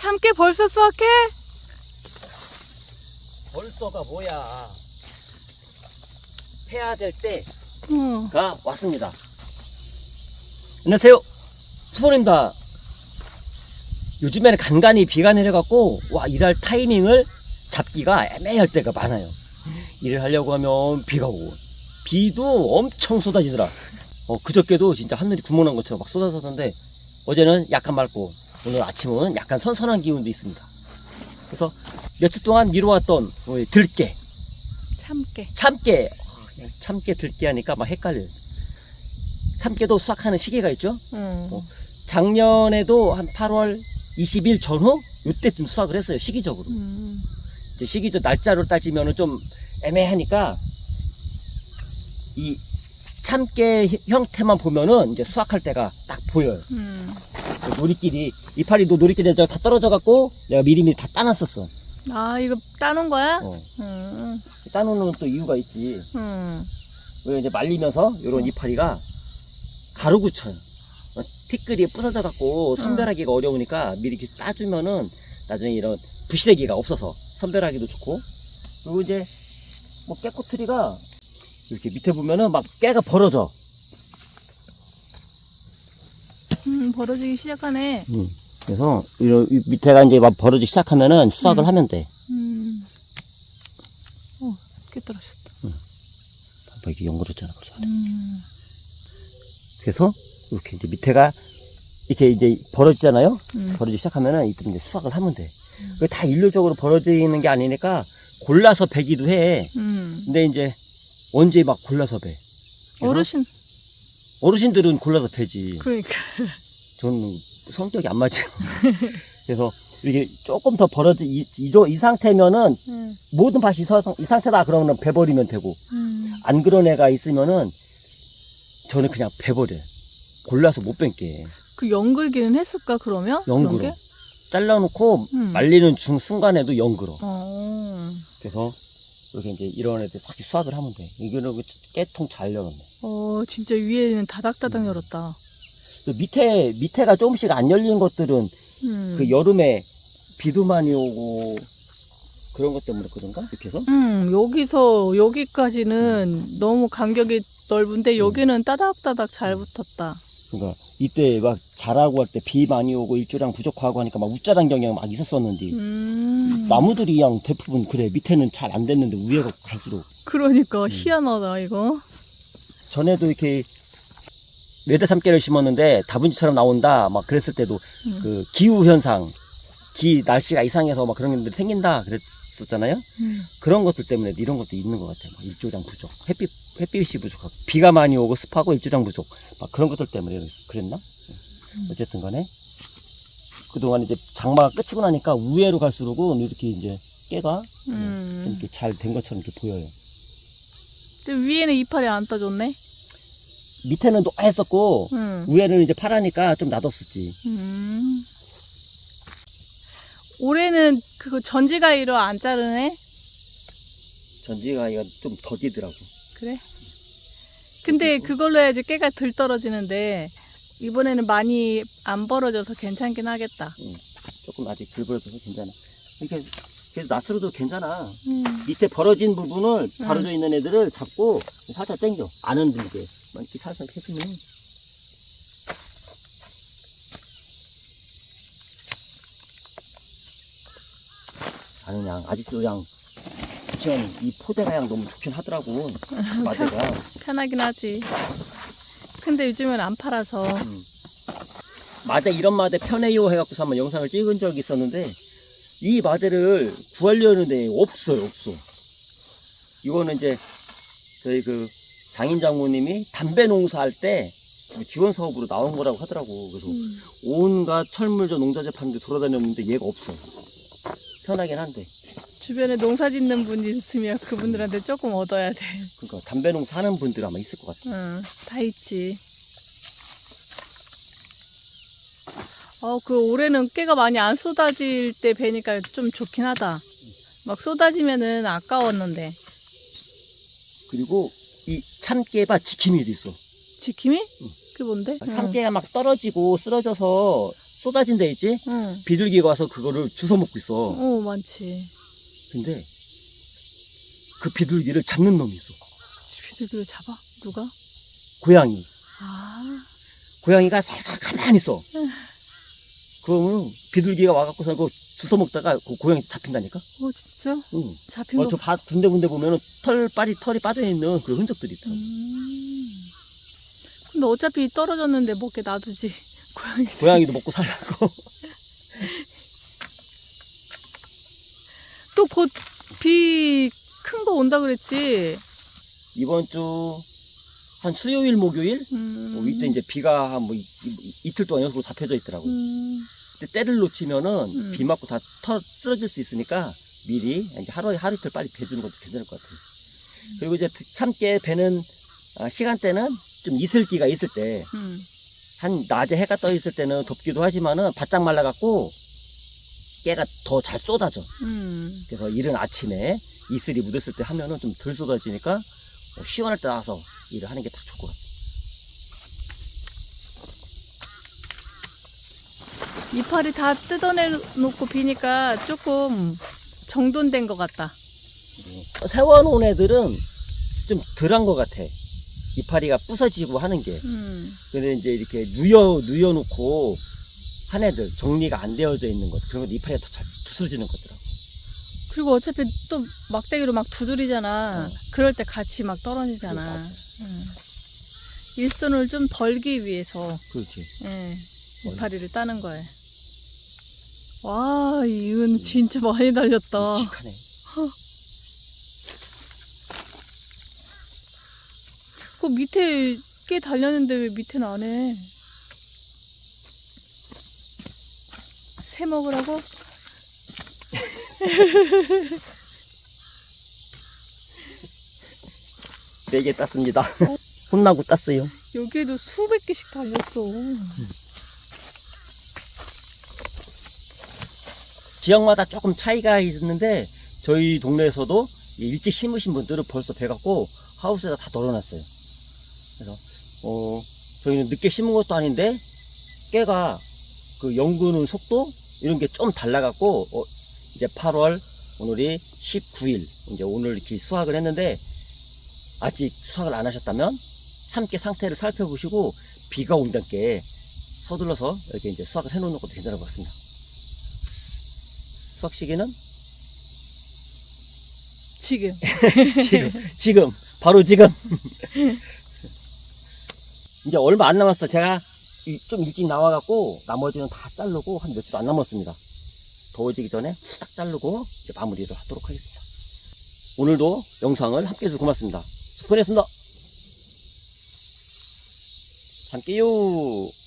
참깨 벌써 수확해? 벌써가 뭐야. 해야 될 응. 때가 왔습니다. 안녕하세요. 수보입니다. 요즘에는 간간히 비가 내려갖고, 와, 일할 타이밍을 잡기가 애매할 때가 많아요. 일을 하려고 하면 비가 오고, 비도 엄청 쏟아지더라. 어, 그저께도 진짜 하늘이 구멍난 것처럼 막 쏟아졌는데, 어제는 약간 맑고, 오늘 아침은 약간 선선한 기운도 있습니다. 그래서 며칠 동안 미뤄왔던 들깨, 참깨. 참깨, 어, 참깨 들깨 하니까 막 헷갈려요. 참깨도 수확하는 시기가 있죠? 응. 어. 작년에도 한 8월 20일 전후 이때쯤 수확을 했어요. 시기적으로. 음. 이제 시기적 날짜로 따지면은 좀 애매하니까 이 참깨 형태만 보면은 이제 수확할 때가 딱 보여요. 음. 그 놀이끼리 이파리도 놀이끼리 다 떨어져 갖고 내가 미리미리 다 따놨었어. 아, 이거 따놓은 거야? 어. 응. 따놓는 또 이유가 있지. 응. 왜 이제 말리면서 이런 이파리가 가루구 쳐요. 어, 티끌이 부서져 갖고 선별하기가 어려우니까 미리 이렇게 따주면은 나중에 이런 부시래기가 없어서 선별하기도 좋고 그리고 이제 뭐 깨꼬트리가 이렇게 밑에 보면은 막 깨가 벌어져. 음, 벌어지기 시작하네. 그래서 이런 이 밑에가 이제 막 벌어지기 시작하면은 수확을 음. 하면 돼. 음. 어, 깨 떨어졌다. 봐봐 이게 연그렸잖아 벌써. 음. 그래서 이렇게 이제 밑에가 이렇게 이제 벌어지잖아요. 음. 벌어지기 시작하면은 이때 이제 수확을 하면 돼. 음. 다 일률적으로 벌어지는 게 아니니까 골라서 베기도 해. 음. 근데 이제 언제 막 골라서 배? 그래서 어르신. 어르신들은 골라서 베지. 그러니까. 저는 성격이 안 맞아요. 그래서 이렇게 조금 더 벌어지 이, 이, 조- 이 상태면은 음. 모든 밭이 서, 이 상태다 그러면 베버리면 되고 음. 안 그런 애가 있으면은 저는 그냥 베버려. 골라서 못 뺄게. 그 연글기는 했을까, 그러면? 게? 잘라놓고 음. 말리는 중 순간에도 연그러. 어. 그래서 이렇게 이제 이런 애들 딱 수확을 하면 돼. 이거는 그 깨통 잘 열었네. 어, 진짜 위에는 음. 다닥다닥 열었다. 그 밑에 밑에가 조금씩 안 열린 것들은 음. 그 여름에 비도 많이 오고 그런 것 때문에 그런가? 이렇게 해서? 음, 여기서 여기까지는 너무 간격이 넓은데 여기는 따닥따닥 잘 붙었다. 그러니까 이때 막 자라고 할 때 비 많이 오고 일조량 부족하고 하니까 막 웃자란 경향이 막 있었었는데 음. 나무들이 그냥 대부분 그래 밑에는 잘 안 됐는데 위에가 갈수록 그러니까 음. 희한하다 이거. 전에도 이렇게 외대삼개를 심었는데 다분지처럼 나온다 막 그랬을 때도 음. 그 기후 현상 기 날씨가 이상해서 막 그런 게 생긴다 그랬었잖아요 음. 그런 것들 때문에 이런 것도 있는 것 같아요 막 일조량 부족 햇빛 햇빛이 부족하고 비가 많이 오고 습하고 일조량 부족 막 그런 것들 때문에 그랬나 음. 어쨌든 간에 그동안 이제 장마가 끝이고 나니까 우회로 갈수록은 이렇게 이제 깨가 좀 음. 이렇게 잘 된 것처럼 이렇게 보여요 근데 위에는 이파리 안 따줬네. 밑에는 노했었고 음. 우회는 이제 파라니까 좀 놔뒀었지 음. 올해는 그거 전지가위로 안 자르네. 전지가이가 좀 더디더라고 그래? 근데 그걸로 해야지 깨가 덜 떨어지는데 이번에는 많이 안 벌어져서 괜찮긴 하겠다. 조금 아직 덜 벌어져서 괜찮아 이렇게 그래도 낫으로도 괜찮아 음. 밑에 벌어진 부분을 음. 벌어져 있는 애들을 잡고 살짝 당겨 안 흔들게 막 이렇게 살살 해주면 아니 그냥 아직도 그냥 그냥 이 포대가 그냥 너무 좋긴 하더라고 마대가 편하긴 하지. 근데 요즘은 안 팔아서. 음. 마대 이런 마대 편해요 해갖고서 한번 영상을 찍은 적이 있었는데 이 마대를 구하려는데 없어요 없어 이거는 이제 저희 그 장인 장모님이 담배 농사할 때 지원 사업으로 나온 거라고 하더라고 그래서 음. 온갖 철물저 농자재 파는 데 돌아다녔는데 얘가 없어 편하긴 한데 주변에 농사 짓는 분 있으면 그분들한테 조금 얻어야 돼. 그러니까 담배 농사 하는 분들 아마 있을 것 같아 응, 다 있지. 어, 그 올해는 깨가 많이 안 쏟아질 때 뵈니까 좀 좋긴 하다. 막 쏟아지면은 아까웠는데. 그리고 이 참깨밭 지킴이도 있어 지킴이? 그게 뭔데? 참깨가 막 떨어지고 쓰러져서 쏟아진 데 있지? 응. 비둘기가 와서 그거를 주워 먹고 있어. 어, 많지. 근데 그 비둘기를 잡는 놈이 있어. 비둘기를 잡아? 누가? 고양이. 아, 고양이가 살짝 가만히 있어. 응. 그러면 비둘기가 와갖고서 그거 주워 먹다가 그 고양이 잡힌다니까? 어, 진짜? 응. 잡힌 어, 거. 저 바, 군데군데 보면은 털, 빨이, 털이 빠져 있는 그 흔적들이 있더라고. 음. 근데 어차피 떨어졌는데 먹게 놔두지. 고양이. 고양이도 먹고 살라고. 또 곧 비 큰 거 온다 그랬지? 이번 주, 한 수요일, 목요일? 음. 뭐 이때 이제 비가 한뭐 이, 틀 동안 연속으로 잡혀져 있더라고. 음. 근데 때를 놓치면은 음. 비 맞고 다 털 쓰러질 수 있으니까 미리 이제 하루 하루 이틀 빨리 배주는 것도 괜찮을 것 같아요. 그리고 이제 참깨 배는 아, 시간대는 좀 이슬기가 있을 때, 음. 한 낮에 해가 떠 있을 때는 덥기도 하지만은 바짝 말라갖고 깨가 더 잘 쏟아져. 음. 그래서 이른 아침에 이슬이 묻었을 때 하면은 좀 덜 쏟아지니까 어, 시원할 때 나와서 일을 하는 게 딱 좋을 것 같아요. 이파리 다 뜯어내놓고 비니까 조금 정돈된 것 같다. 세워놓은 애들은 좀 덜한 것 같아. 이파리가 부서지고 하는 게. 음. 근데 이제 이렇게 누여, 누여놓고 한 애들, 정리가 안 되어져 있는 것. 그런 건 이파리가 더 잘 부서지는 거더라고. 그리고 어차피 또 막대기로 막 두드리잖아. 어. 그럴 때 같이 막 떨어지잖아. 음. 일손을 좀 덜기 위해서 그렇지. 예, 이파리를 따는 거예요. 와, 이건 진짜 많이 달렸다. 묵직하네. 그 밑에 꽤 달렸는데 왜 밑에는 안 해? 새 먹으라고? 네개 땄습니다. 혼나고 땄어요. 여기에도 수백 개씩 달렸어. 지역마다 조금 차이가 있는데 저희 동네에서도 일찍 심으신 분들은 벌써 배갖고 하우스에다 다 널어놨어요. 그래서 어 저희는 늦게 심은 것도 아닌데 깨가 그 연구는 속도 이런 게 좀 달라갖고 어, 이제 8월 오늘이 19일 이제 오늘 이렇게 수확을 했는데 아직 수확을 안 하셨다면 참깨 상태를 살펴보시고 비가 온다는 게 서둘러서 이렇게 이제 수확을 해놓는 것도 괜찮을 것 같습니다. 수확 시기는 지금. 지금, 지금, 바로 지금. 이제 얼마 안 남았어. 제가 이- 좀 일찍 나와갖고 나머지는 다 자르고 한 며칠 안 남았습니다. 더워지기 전에 딱 자르고 이제 마무리를 하도록 하겠습니다. 오늘도 영상을 함께 해주셔서 고맙습니다. 스폰했습니다. 잠게요.